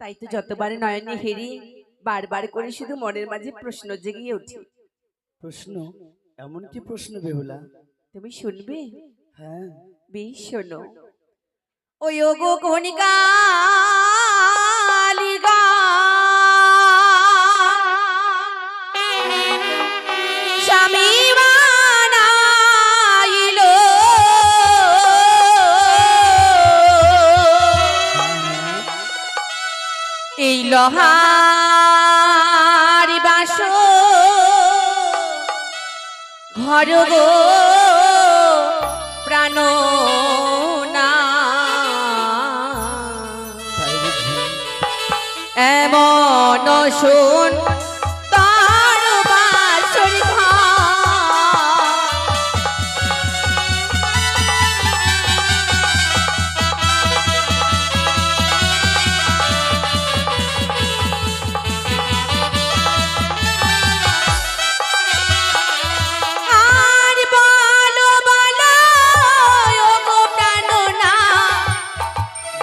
তাই তো যতবার নয়নী হেরি বারবার করে শুধু মনের মাঝে প্রশ্ন জেগে ওঠে প্রশ্ন এমন কি প্রশ্ন বেহুলা। তুমি শুনবে? হ্যাঁ। বেশ শোনো। ওই গো কণিকা লোহার বাস। ঘর গো প্রাণ না। এমন শুন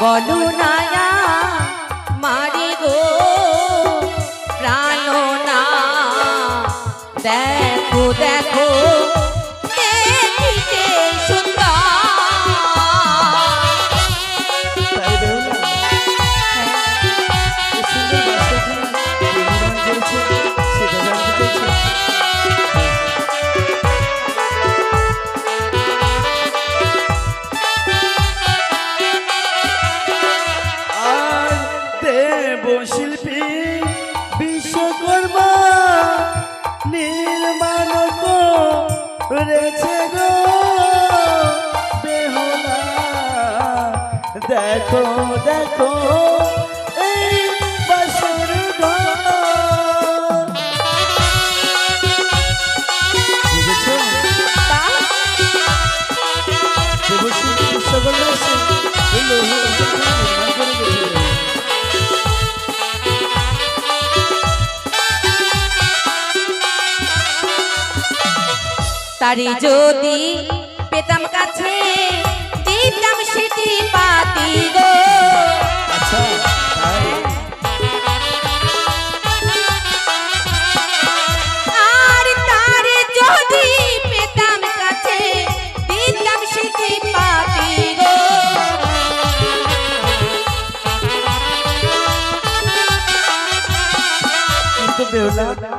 বলো দেখো দেখো এই বাসর ঘর। বুঝেছ?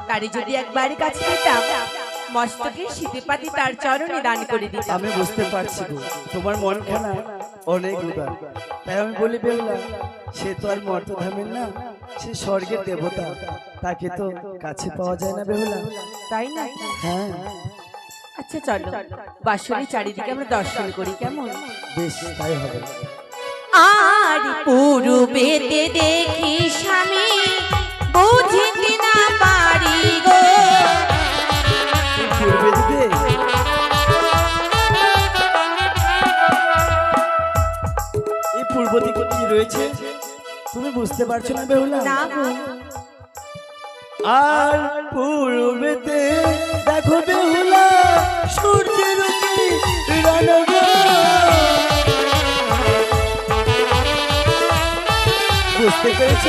তারে যদি একবার কাছে পেতাম মস্তকে শীতে পাতি তার চরণে দান করে দিতাম। আমি বুঝতে পারছি গো তোমার মনখানা অনেক উদার তাই আমি বলি বেহুলা সে তো আর মর্তধামের না সে স্বর্গের দেবতা। তাকে তো কাছে পাওয়া যায় না বেহুলা। তাই না? হ্যাঁ। আচ্ছা চলো। বাসরি চারিদিকে আমরা দর্শন করি কেমন? বেশ তাই হবে। আর পূর্বেতে দেখি স্বামী বুঝিতে না পারি গো। এই কি রয়েছে? তুমি বুঝতে পারছ না বেহুলা? না গো। আর পূর্বেতে দেখো বেহুলা সূর্যের বুঝতে পেরেছ?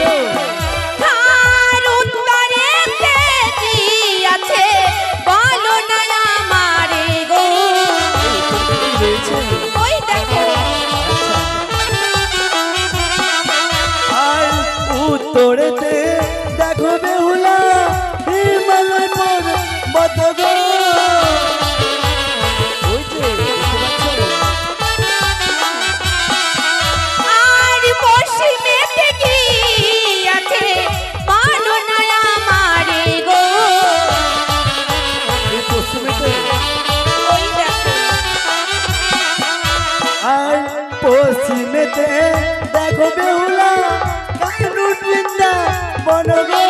বনগো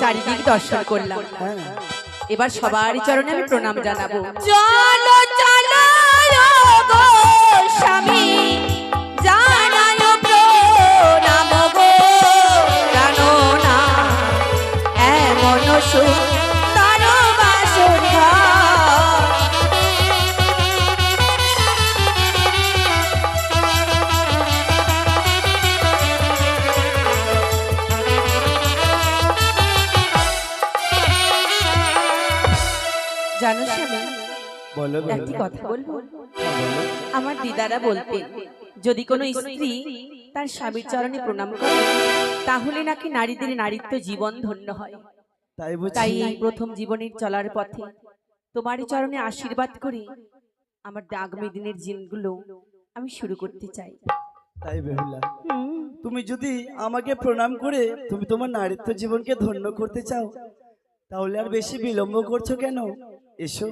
চারিদিক দর্শন করলাম। হ্যাঁ। এবার সবারই চরণে আমি প্রণাম জানাব। একটি কথা বলব? হ্যাঁ, আমার দিদারা বলতেন যদি কোনো স্ত্রী তার স্বামীর চরণে প্রণাম করে তাহলে নাকি নারীদের নারীত্ব জীবন ধন্য হয়। তাই তাই এই প্রথম জীবনের চলার পথে তোমার চরণে আশীর্বাদ করে আমার আগামী দিনের দিনগুলো আমি শুরু করতে চাই। তাই বেহুলা। তুমি যদি আমাকে প্রণাম করে তুমি তোমার নারীত্ব জীবনকে ধন্য করতে চাও তাহলে আর বেশি বিলম্ব করছ কেন? এসো।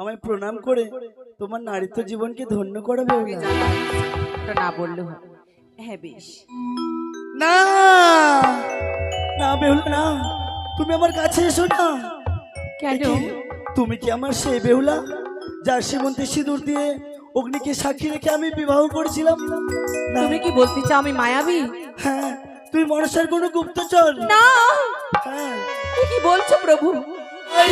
আমায় প্রণাম করে তোমার নারীত্ব জীবনকে ধন্য করো বেহুলা। ওটা না বললেও। হ্যাঁ বেশ। না! না বেহুলা না। তুমি আমার কাছে এসো না। কেন? তুমি কি আমার সেই বেহুলা যার সীমন্তে সিঁদুর দিয়ে অগ্নিকে সাক্ষী রেখে আমি বিবাহ করেছিলাম? না। তুমি কি বলতে চাও আমি মায়াবী? হ্যাঁ তুমি মনসার কোনো গুপ্তচর? না! হ্যাঁ। কি বলছো প্রভু? ওই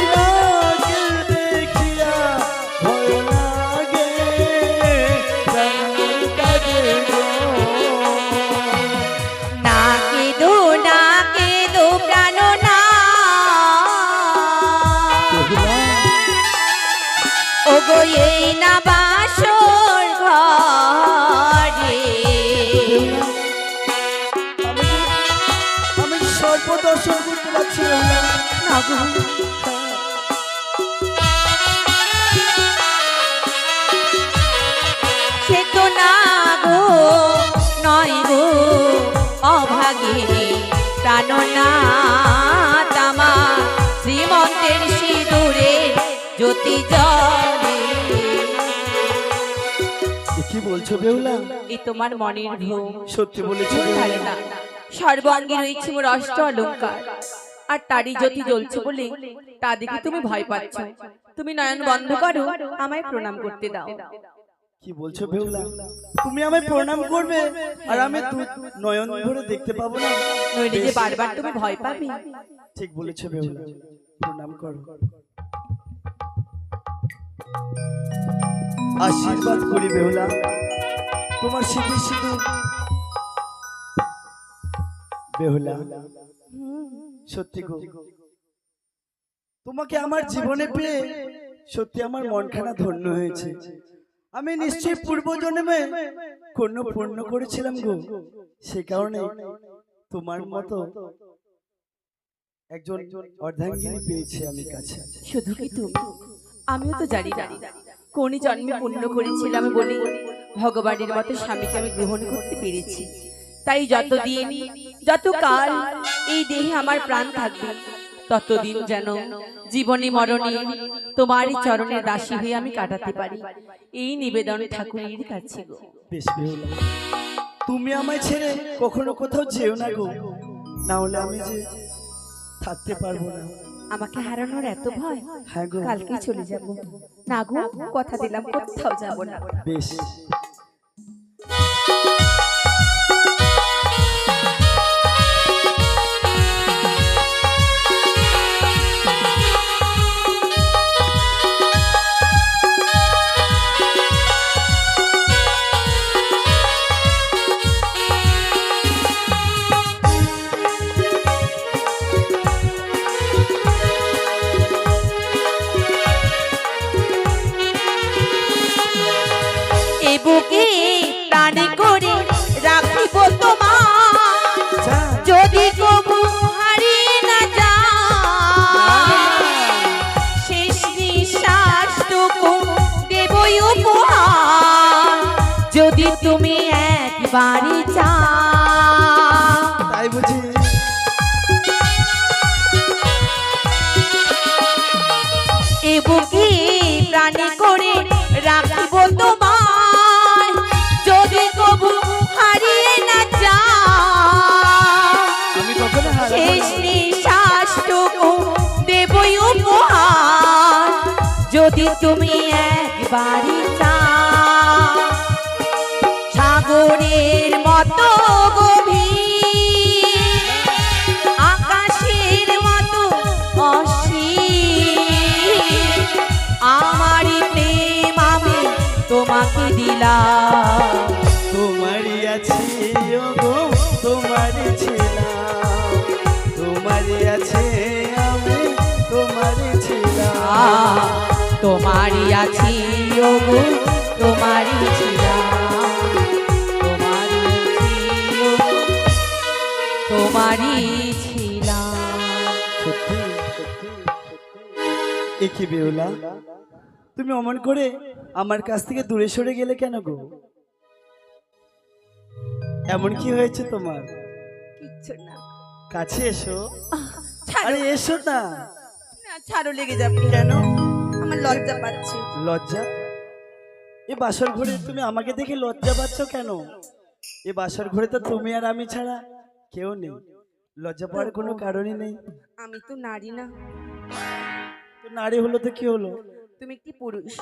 এই না বাসর ঘরে। আমি যে- আমি সর্ব দর্শন করতে পারছি না না গো নয় গো তামা শ্রীমন্তের সিঁদুরে জ্যোতি জলে কি বলছো বেহুলা এই তোমার মনের ভ্রম সত্যি বলেছ সর্বাঙ্গে রয়েছে মোর অষ্ট অলঙ্কার। আর তারই জ্যোতি জ্বলছে বলে তা দেখে তুমি ভয় পাচ্ছ। তুমি নয়ন বন্ধ করো আমায় প্রণাম করতে দাও। কি বলছো বেহুলা? তুমি আমায় প্রণাম করবে। আর আমি নয়ন ভরে দেখতে পাবো না। নইলে যে বারবার তুমি ভয় পাবে। ঠিক বলেছ বেহুলা। প্রণাম করো। আশীর্বাদ করি বেহুলা। তোমার শীতে শীতে বেহুলা। সত্যি গো। তোমাকে আমার জীবনে পেয়ে সত্যি আমার মনখানা ধন্য হয়েছে। আমি নিশ্চয়ই পূর্ব জন্মে কোন পূর্ণ করেছিলাম গো। সে কারণে তোমার মতো একজন অর্ধাঙ্গিনী পেয়েছি আমি কাছে। শুধু কি তুমি? আমিও তো জানি না। কোন জন্মে পুণ্য করেছিলাম বলে ভগবানের মতো স্বামীকে আমি গ্রহণ করতে পেরেছি। তাই যতদিন যত কাল এই দেহে আমার প্রাণ থাকবে ততদিন যেন জীবনে মরণে তোমারই চরণে দাসী হয়ে আমি কাটাতে পারি। এই নিবেদন ঠাকুরের কাছে গো। বেশ তুমি আমায় ছেড়ে কখনো কোথাও যেও না গো। না হলে আমি যে থাকতে পারব না। আমাকে হারানোর এত ভয়? হ্যাঁ গো। কালকে চলে যাব। না গো কথা দিলাম কোথাও যাব না। বেশ। প্রাণে করে রাখিব যদি কবু হারিয়ে না যা দেবই উপহার। যদি তুমি একবারই সাগরের মতো গো তোমাকে দিলাম। তোমারই আছি ওগো তোমারই ছিলাম। তোমারই আছে আমি তোমারই ছিলাম। তোমারই আছি ওগো তোমারই ছিলাম। তোমারই ছিলাম। সত্যি বেহুলা তুমি অমন করে আমার কাছ থেকে দূরে সরে গেলে কেন গো? এমন কি হয়েছে তোমার? কিচ্ছু না। কাছে এসো। ছাড়ো। আরে এসো না। না, ছাড়ো লেগে যাবে। কেন? আমার লজ্জা পাচ্ছে। লজ্জা? এ বাসর ঘরে তুমি আমাকে দেখে লজ্জা পাচ্ছ কেন? এ বাসর ঘরে তো তুমি আর আমি ছাড়া কেউ নেই। লজ্জা পাওয়ার কোনো কারণই নেই। আমি তো নারী না। তো নারী হলো তো কি হলো? তুমি কি পুরুষ।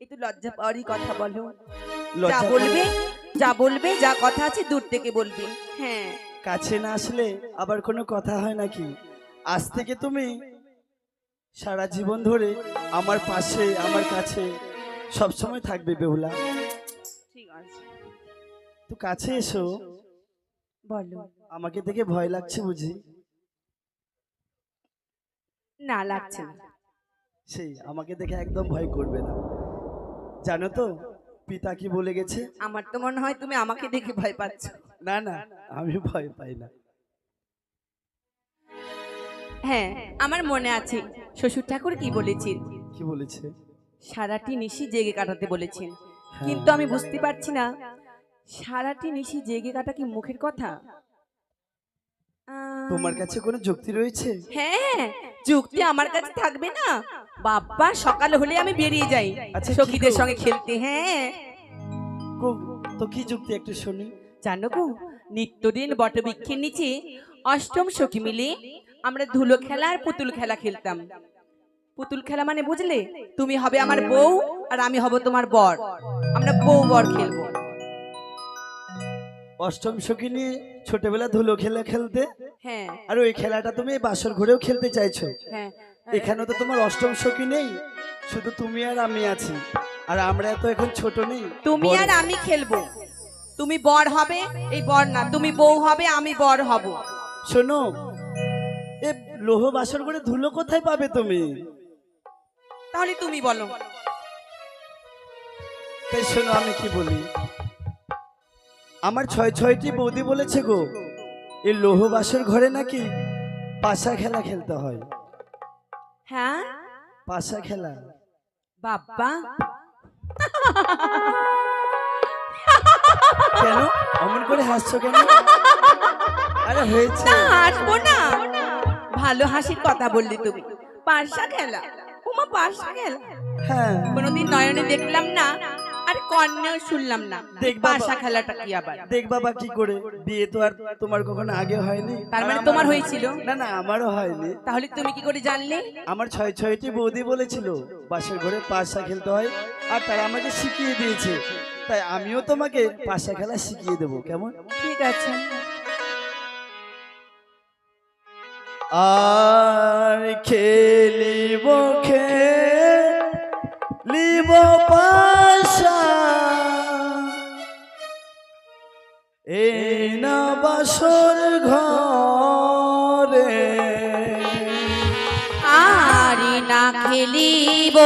একটু লজ্জা পাওয়ারই কথা বলো। যা বলবে যা বলবে যা কথা আছে দূর থেকে বলবে। হ্যাঁ। কাছে না আসলে আবার কোনো কথা হয় নাকি? আজ থেকে তুমি সারা জীবন ধরে আমার পাশে আমার কাছে সব সময় থাকবে বেহুলা। ঠিক আছে। তো কাছে এসো। বলো। আমাকে দেখে ভয় লাগছে বুঝি? না লাগছে না। সেই আমাকে দেখে একদম ভয় করবে না। জানো তো পিতা কি বলে গেছে? আমার তো মনে হয় তুমি আমাকে দেখে ভয় পাচ্ছ। না না আমি ভয় পাই না। হ্যাঁ আমার মনে আছে শ্বশুর ঠাকুর কি বলেছেন? কি বলেছে? সারাটি নিশি জেগে কাটাতে বলেছেন। হ্যাঁ। কিন্তু আমি বুঝতে পারছি না সারাটি নিশি জেগে কাটা কি মুখের কথা? তোমার কাছে কোনো যুক্তি রয়েছে? হ্যাঁ যুক্তি আমার কাছে থাকবে না। বাবা সকাল হলে আমি বেরিয়ে যাই। আচ্ছা, কি সখীদের গো? সঙ্গে খেলতে হ্যাঁ। কো- তো কি যুক্তি একটু শুনি। জানো গো নিত্যদিন বটবৃক্ষের নিচে অষ্টম সখী মিলে আমরা ধুলো খেলা আর পুতুল খেলা খেলতাম। পুতুল খেলা মানে বুঝলে তুমি হবে আমার বউ আর আমি হব তোমার বর। আমরা বউ বর খেলব। অষ্টম সখী নিয়ে ছোটবেলা ধুলো খেলা খেলতে? হ্যাঁ। আর ওই খেলাটা তুমি এই বাসর ঘুরেও খেলতে চাইছো? হ্যাঁ। এখানে তো তোমার অষ্টম সখী নেই। শুধু তুমি আর আমি আছি। আর আমরা তো এখন ছোট নেই। তুমি আর আমি খেলব। তুমি বর হবে এই বর না। তুমি বউ হবে আমি বর হব। শোনো এ লোহ বাসর ঘরে ধুলো কোথায় পাবে তুমি? তাহলে তুমি বলো। তাই শোনো আমি কি বলি? আমার ছয় ছয়টি বৌদি বলেছে গো এই লোহ বাসর ঘরে নাকি পাশা খেলা খেলতে হয়। হ্যাঁ? পাশা খেলা। বাবা। কেন? অমন করে হাসছো কেন? আরে হয়েছে। না হাসবো না। ভালো হাসির কথা বললি তুমি। পাশা খেলা। উমা পাশা খেলা। হ্যাঁ। কোনোদিন নয়নে দেখলাম না। আর কর্ণেও শুনলাম না। পাশা খেলাটা কি আবার? দেখ বাবা কি করে? বিয়ে তো আর তোমার কখনো আগে হয়নি। তার মানে তোমার হয়েছিল? না না আমারও হয়নি। তাহলে তুমি কি করে জানলে? আমার ছয় ছয়টি বৌদি বলেছিল বাসের ঘরে পাশা খেলতে হয় আর তারা আমাকে শিখিয়ে দিয়েছে। তাই আমিও তোমাকে পাশা খেলা শিখিয়ে দেবো কেমন? ঠিক আছে। আর খেলিব খেলিব পাশা। এই না বাসর ঘরে। আরে না খেলিব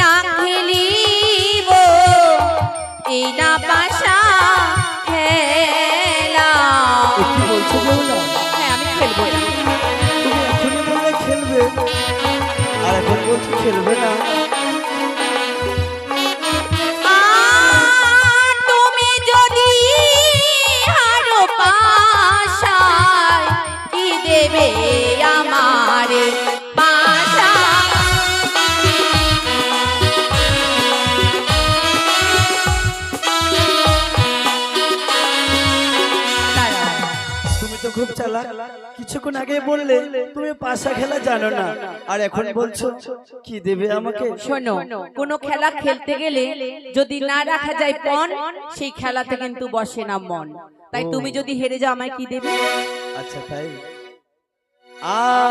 না খেলিব এই না পাশা খেলা। এ কি বলছো বেহুলা? হ্যাঁ আমি খেলব। না। তুমি এখনই বললে খেলবে। আর এখন বলছো খেলবে না। চালাক কিছুক্ষণ আগে বললে তুমি পাশা খেলা জানো না। আর এখন বলছো কি দেবে আমাকে? শোনো কোন খেলা খেলতে গেলে যদি না রাখা যায় পণ সেই খেলাতে কিন্তু বসে না মন। তাই তুমি যদি হেরে যাও আমায় কি দেবে? আচ্ছা তাই? আর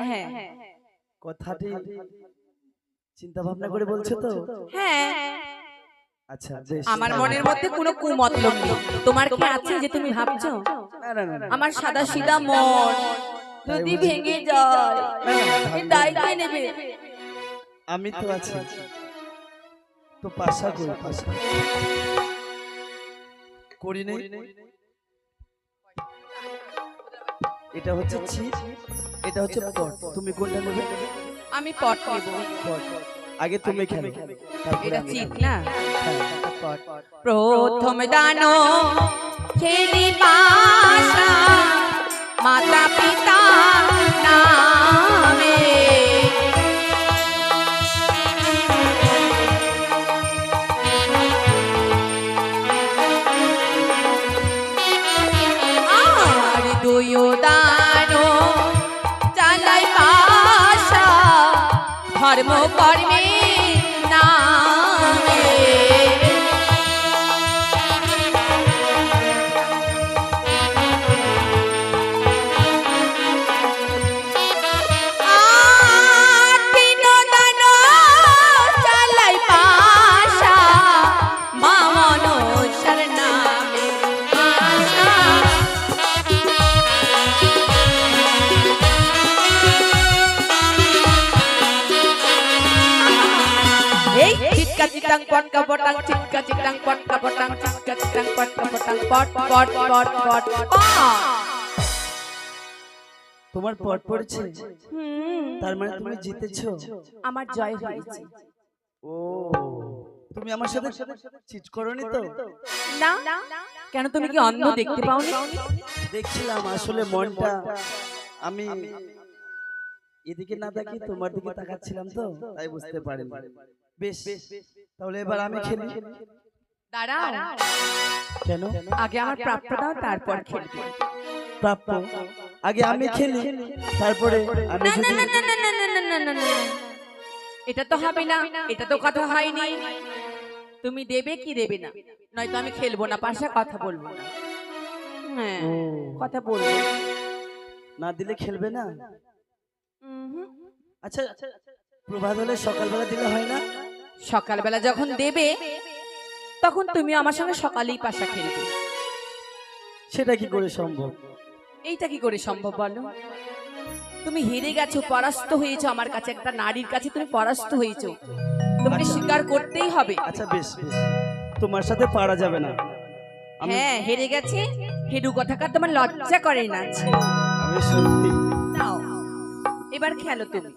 হ্যাঁ। কথাটি চিন্তা ভাবনা করে বলছো তো? হ্যাঁ। আচ্ছা বেশ। আমার মনের মধ্যে কোনো কুমতলব নেই। তোমার কি আছে যে তুমি ভাবছ? না না না, না আমার সাদা সিধা মন। যদি ভেঙে যায় দায় কে নেবে। আমি তো আছি। তো পাশা করি পাশা করি নেই। এটা হচ্ছে ছিট এটা হচ্ছে পট। তুমি কোনটা নেবে? আমি পট নেব। পট আগে তুমি খেলো। এটা চিত না? হ্যাঁ, পট। প্রথম দানো খেলি পাশা মাতা পিতা নামে। મારમો পটাং পট পট তোমার পট পড়েছে? হুম, তার মানে তুমি জিতেছো? আমার জয় হয়েছে। ও তুমি আমার সাথে চিট করনি তো? না। কেন তুমি কি অন্ধ দেখতে পাওনি? দেখছিলাম আসলে মনটা। আমি এদিকে না তাকি তোমার দিকে তাকাচ্ছিলাম তো? তাই বুঝতে পারিনি। বেশ। তাহলে এবার আমি খেলি। দাঁড়াও। কেন? আগে আমার প্রাপ্য দাও তারপর খেলবে। প্রাপ্য আগে আমি খেলি তারপরে আমি এটা তো হবে না এটা তো কথা হয়নি। তুমি দেবে কি দেবে না? নয়তো আমি খেলব না পাশে কথা বলব না। হ্যাঁ কথা বলব। না দিলে খেলবে না? আচ্ছা প্রভাত হলে সকালবেলা দিলে হয় না? সকালবেলা যখন দেবে তখন তুমি আমার সঙ্গে সকালেই পাশা খেলবে। সেটা কি করে সম্ভব? এইটা কি করে সম্ভব বলো? তুমি হেরে গেছো পরাস্ত হয়েছো আমার কাছে একটা নারীর কাছে তুমি পরাস্ত হয়েছো। তোমাকে স্বীকার করতেই হবে। আচ্ছা বেশ বেশ। তোমার সাথে পারা যাবে না। হ্যাঁ হেরে গেছে হেডু কথাকার তোমার লজ্জা করে না। আমি সত্যি নাও এবার খেলো তুমি।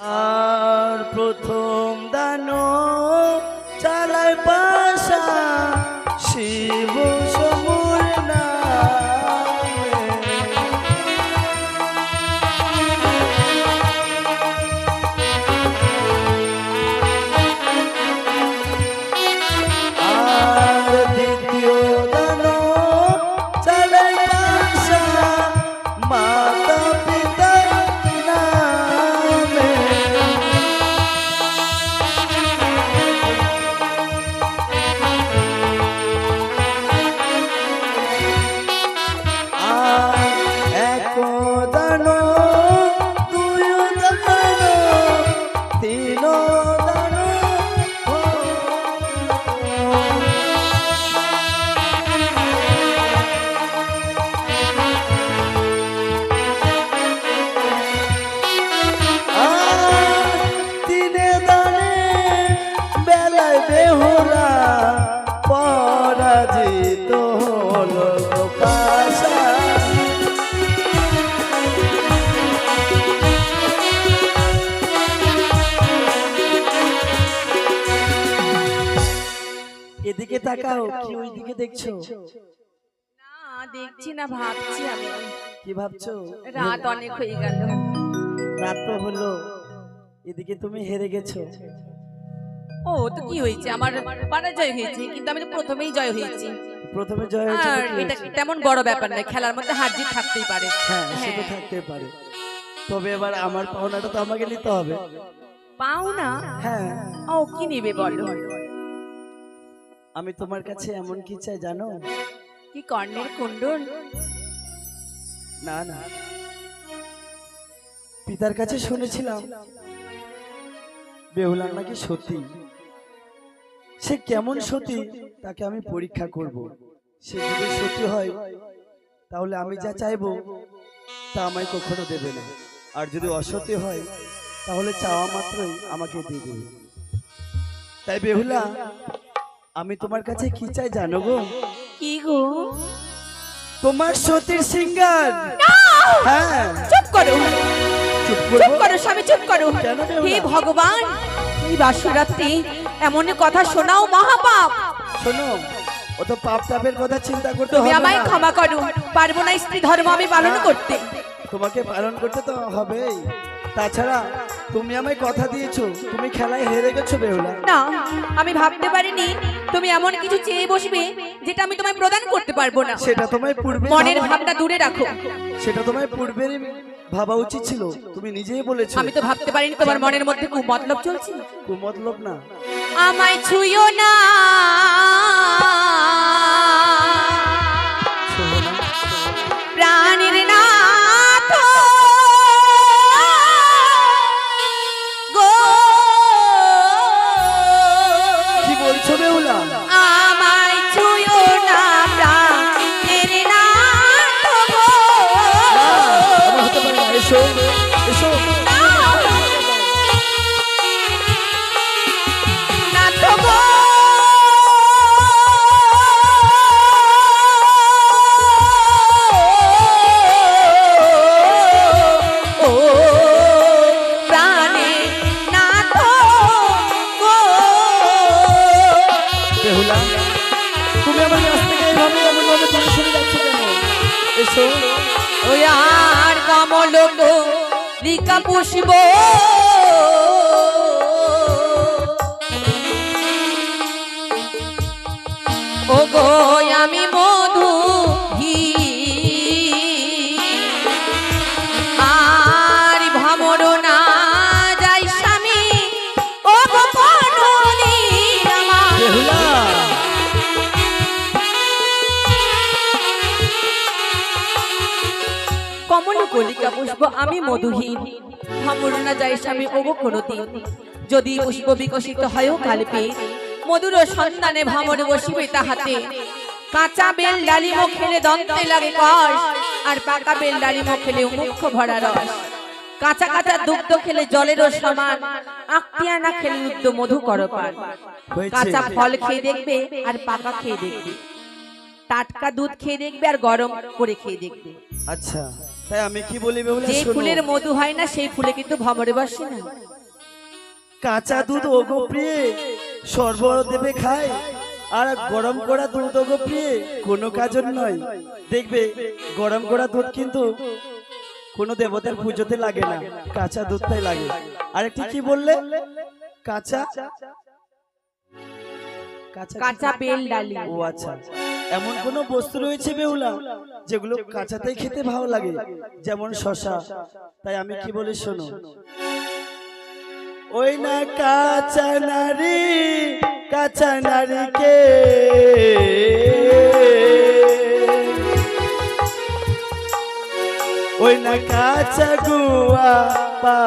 আর প্রথম দানো চালায় পাশা শিব না দেখছি না ভাবছি আমি। কি ভাবছ? রাত অনেক হয়ে গেল। রাত তো হলো। এদিকে তুমি হেরে গেছো। ও তো কি হয়েছে? আমার পরাজয় হয়েছে কিন্তু আমি তো প্রথমেই জয় হয়েছি। প্রথমে জয় হয়েছে আর এটা? তেমন বড় ব্যাপার নয় খেলার মধ্যে হার জিত থাকতেই পারে। হ্যাঁ সে তো হ্যাঁ। থাকতে পারে। তবে এবার আমার পাওনাটা তো আমাকে নিতে হবে। পাও না হ্যাঁ। ও কি নেবে বলো? আমি তোমার কাছে এমন কি চাই জানো? কি কর্ণের কুণ্ডল? না না পিতার কাছে শুনেছিলাম। বেহুলার নাকি সতী। সে কেমন সতী, তাকে আমি পরীক্ষা করব। সে যদি সতী হয়, তাহলে আমি যা চাইব, তা আমায় কখনো দেবে না। আর যদি অসতী হয়, তাহলে চাওয়া মাত্রই আমাকে দিয়ে দেবে। তাই বেহুলা, আমি তোমার কাছে কি চাই জানো গো? গো। তোমার সতীর সিঙ্গার। হ্যাঁ। চুপ করো। চুপ করো স্বামী চুপ করো। হে ভগবান এই বাসরাত্রি এমন কথা শোনাও মহাপাপ। শোনো ও তো পাপ তাপের কথা চিন্তা করতে তুমি হবে আমায় ক্ষমা করো। পারব না স্ত্রী ধর্ম আমি পালন করতে। তোমাকে পালন করতে তো হবেই। তাছাড়া তুমি আমায় কথা দিয়েছ তুমি খেলায় হেরে গেছো বেহুলা। না আমি ভাবতে পারিনি তুমি এমন কিছু চেয়ে বসবে যেটা আমি তোমায় প্রদান করতে পারব না। সেটা তোমায় পূর্বে মনের ভাবা- ভাবনা দূরে রাখো। সেটা তোমায় পূর্বের ভাবা উচিত ছিল তুমি নিজেই বলেছ। আমি তো ভাবতে পারিনি তোমার মনের মধ্যে খুব মতলব চলছে। কুমতলব না। আমায় ছুঁয়ো না। shoulder. বসিবো কলিকা পুষ্প আমি মধুহীন। ভামর না যাই স্বামী কোনদিন। যদি পুষ্প বিকশিত হয় কালপে মধুর সন্ধানে ভামর বসিবে তাহাতে। কাঁচা বেল ডালিম খেলে দন্তে লাগে কষ আর পাকা বেল ডালিম খেলে মুখ ভরা রস। কাঁচা কাঁচা দুগ্ধ খেলে জলেরও সমান আক্তিয়া না খেলে উদ্য মধু হয়েছে। কাঁচা ফল খেয়ে দেখবে আর পাকা খেয়ে দেখবে। টাটকা দুধ খেয়ে দেখবে আর গরম করে খেয়ে দেখবে। আচ্ছা। তাই আমি কি বলি বেহুলা যে ফুলের মধু হয় না সেই ফুলে কিন্তু ভমরে বসে না। কাঁচা দুধ ওগো প্রিয়ে সরবরাহ দেবে খায় আর গরম করা দুধ ওগো প্রিয়ে কোনো কাজের নয়। দেখবে গরম করা দুধ কিন্তু কোনো দেবতার পুজোতে লাগে না কাঁচা দুধটাই লাগে। আর একটি কি বললে? কাঁচা? কাঁচা? কাঁচা বেল ডালি ও আচ্ছা। এমন কোন বস্তু রয়েছে বেহুলা যেগুলো কাঁচাতেই খেতে ভালো লাগে যেমন শশা তাই আমি কি বলি শোনো? ওই না কাঁচা নারী কাঁচা নারীকে। ওই না কাঁচা গুয়া পা।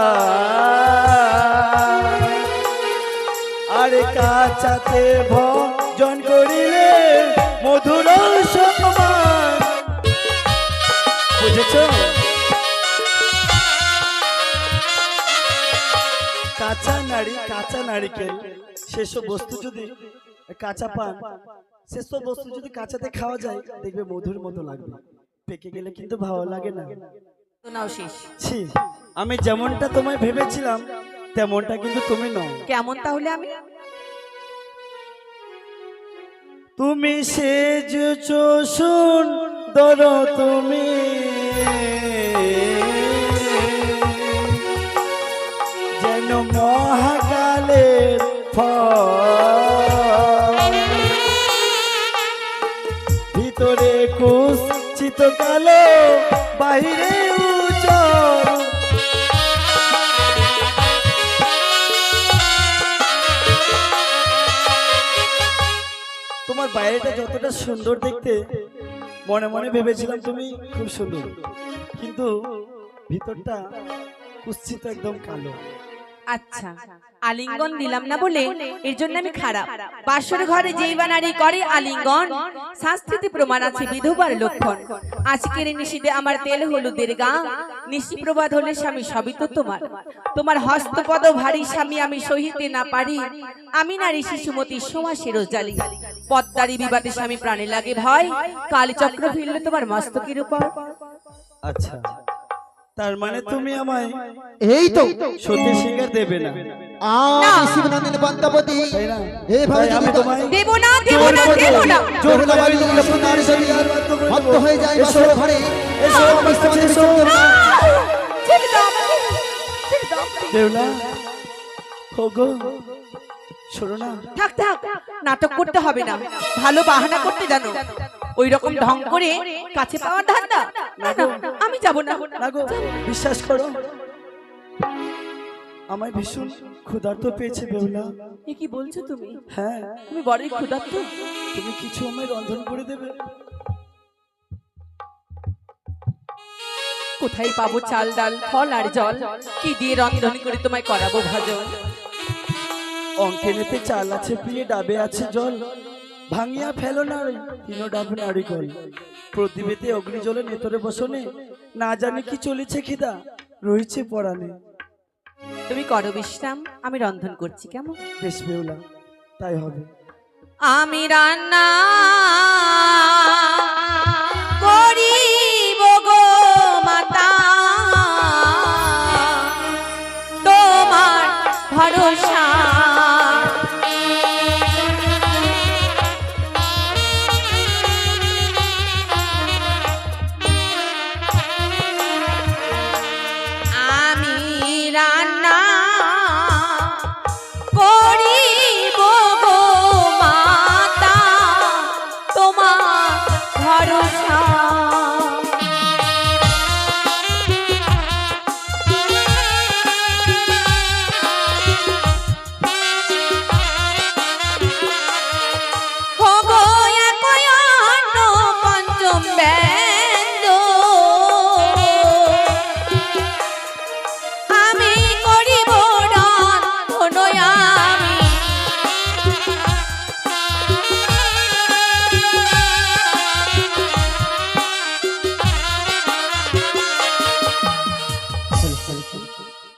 আরে কাঁচাতে ভজন করিলে মধুর বুঝেছ? কাঁচা নারী কাঁচা নারিকেল সেসব বস্তু যদি কাঁচা পান সেসব বস্তু যদি কাঁচাতে খাওয়া যায় দেখবে মধুর মতো লাগবে। পেকে গেলে কিন্তু ভালো লাগে না। আমি যেমনটা তোমায় ভেবেছিলাম তেমনটা কিন্তু তুমি নও। কেমন তাহলে আমি? তুমি সেজছো সুন্দর তুমি। যেন মহাকালের ফল। ভিতরে কুচিত কালো বাহিরে বাইরেটা যতটা সুন্দর দেখতে, মনে মনে ভেবেছিলাম তুমি খুব সুন্দর। কিন্তু ভিতরটা কুচ্ছিত একদম কালো। আচ্ছা। আলিঙ্গন দিলাম না বলে এর জন্য আমি খারাপ। বাসর ঘরে যেই বা নারী করে আলিঙ্গন শাস্ত্রীতে প্রমাণ আছে বিধবার লক্ষণ। আজকের নিশিতে আমার তেল হলুদের গা নিশি প্রবাদ হলে স্বামী সবই তো তোমার। তোমার। হস্তপদ ভারী স্বামী আমি সহিতে না পারি। আমি নারী শিশুমতি সোমাসের জালি পদ্মারি বিবাদে স্বামী প্রাণে লাগে ভয়। কালচক্র ফিরলে তোমার মস্তকের উপর। আচ্ছা। তার মানে তুমি আমায় এই তো সত্যি স্বীকার দেবে না। হয়ে নাটক করতে হবে না। ভালো বাহানা করতে জানো। ওই রকম ঢং করে কাছে পাওয়ার ধান্দা। না না আমি যাব না। গো বিশ্বাস করো। আমায় ভীষণ ক্ষুধার্ত পেয়েছে বেউলা এ কি বলছো তুমি? হ্যাঁ। তুমি বড়ই ক্ষুধার্ত? তুমি কিছু আমায় রন্ধন করে দেবে? কোথায় পাবো চাল ডাল ফল আর জল? কি দিয়ে রন্ধন করে তোমায় করাবো ভজন অঙ্কেনেতে চাল আছে প্রিয়ে ডাবে আছে জল। ভাঙিয়া ফেলো না তিনো ডাব নারিকল প্রদীপেতে অগ্নি জলে নেতরে বসনে না জানি কি চলেছে খিদা রয়েছে পরাণে তুমি করো বিশ্রাম আমি রন্ধন করছি কেমন? বেশ বেউলা তাই হবে। আমি রান্না